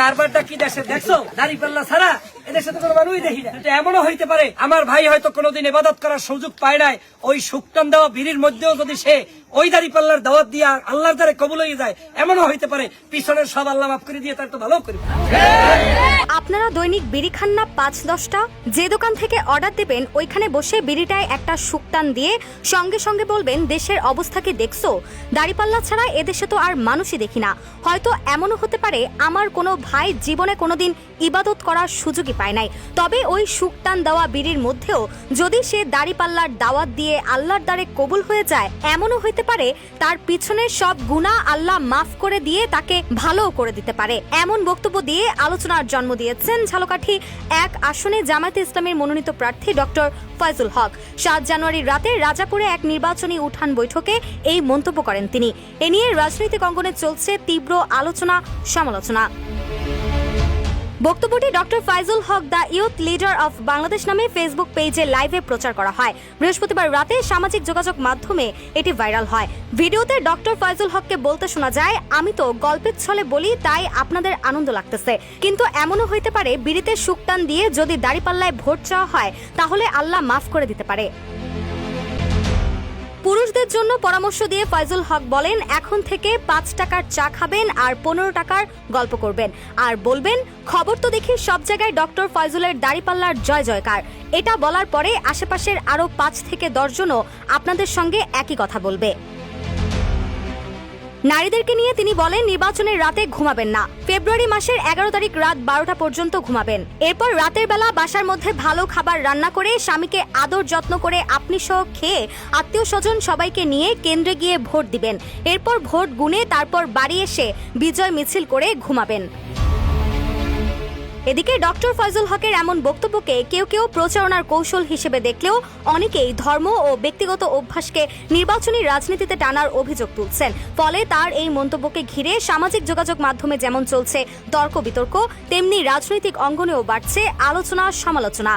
কারবারটা কি দেশে? দেখছ? দাড়ি পাল্লা ছাড়া এদেশে তো কোনো মানুষই দেখি না। এটা এমনও হইতে পারে, আমার ভাই হয়তো কোনোদিন এবাদত করার সুযোগ পায় নাই। ওই সুক্তান দেওয়া বিড়ির মধ্যেও যদি সে ওই দাড়ি পাল্লার দাওয়াত দিয়ে আল্লাহর দ্বারে কবুল হয়ে যায়, এমনও হইতে পারে, পিছনের সব আল্লাহ মাফ করে দিয়ে তার তো ভালো করবে আপনারা দৈনিক বিড়ি খান না পাঁচ দশটা? যে দোকান থেকে অর্ডার দেবেন, ওইখানে বসে বিড়িটায় একটা শুকটান দিয়ে সঙ্গে সঙ্গে বলবেন, দেশের অবস্থা কি দেখছ? দাড়িপাল্লা ছাড়া এদেশে তো আর মানুষই দেখি না। হয়তো এমনও হতে পারে, আমার কোনো ভাই জীবনে কোনোদিন ইবাদত করার সুযোগই পায় নাই। তবে ওই শুকটান দেওয়া বিড়ির মধ্যেও যদি সে দাড়িপাল্লার দাওয়াত দিয়ে আল্লাহর দ্বারে কবুল হয়ে যায়, এমনও হইতে পারে, তার পিছনের সব গুণা আল্লাহ মাফ করে দিয়ে তাকে ভালোও করে দিতে পারে। এমন বক্তব্য দিয়ে আলোচনার জন্ম দিয়েছেন ঝালকাঠি এক আসনে জামায়াতে ইসলামের মনোনীত প্রার্থী ডক্টর ফয়জুল হক। সাত জানুয়ারির রাতে রাজাপুরে এক নির্বাচনী উঠান বৈঠকে এই মন্তব্য করেন তিনি। এ নিয়ে রাজনৈতিক অঙ্গনে চলছে তীব্র আলোচনা সমালোচনা বক্তব্যটি doctor Faizul Haque, the youth leader of Bangladesh নামে ফেসবুক পেজে লাইভে প্রচার করা হয়। বৃহস্পতিবার রাতে সামাজিক যোগাযোগ মাধ্যমে এটি ভাইরাল হয়। ভিডিওতে ডক্টর ফাইজুল হককে বলতে শোনা যায়, আমি তো গল্পের ছলে বলি, তাই আপনাদের আনন্দ লাগতেছে। কিন্তু এমনও হইতে পারে, বিড়িতে শুকটান দিয়ে যদি দাড়িপাল্লায় ভোট চাওয়া হয়, তাহলে আল্লাহ মাফ করে দিতে পারে। পুরুষদের জন্য পরামর্শ দিয়ে ফয়জুল হক বলেন, এখন থেকে পাঁচ টাকার চা খাবেন আর পনেরো টাকার গল্প করবেন। আর বলবেন, খবর তো দেখি সব জায়গায় ডক্টর ফয়জুলের দাড়িপাল্লার জয় জয়কার। এটা বলার পরে আশেপাশের আরও পাঁচ থেকে দশজনও আপনাদের সঙ্গে একই কথা বলবে। নারীদেরকে নিয়ে তিনি বলেন, নির্বাচনের রাতে ঘুমাবেন না। ফেব্রুয়ারি মাসের এগারো তারিখ রাত বারোটা পর্যন্ত ঘুমাবেন। এরপর রাতের বেলা বাসার মধ্যে ভালো খাবার রান্না করে স্বামীকে আদর যত্ন করে আপনি সহ খেয়ে আত্মীয় স্বজন সবাইকে নিয়ে কেন্দ্রে গিয়ে ভোট দিবেন। এরপর ভোট গুনে তারপর বাড়ি এসে বিজয় মিছিল করে ঘুমাবেন। এদিকে ডক্টর ফয়জুল হকের এমন বক্তব্যকে কেউ কেউ প্রচারণার কৌশল হিসেবে দেখলেও অনেকেই ধর্ম ও ব্যক্তিগত অভ্যাসকে নির্বাচনী রাজনীতিতে টানার অভিযোগ তুলছেন। ফলে তার এই মন্তব্যকে ঘিরে সামাজিক যোগাযোগ মাধ্যমে যেমন চলছে তর্ক বিতর্ক, তেমনি রাজনৈতিক অঙ্গনেও বাড়ছে আলোচনা সমালোচনা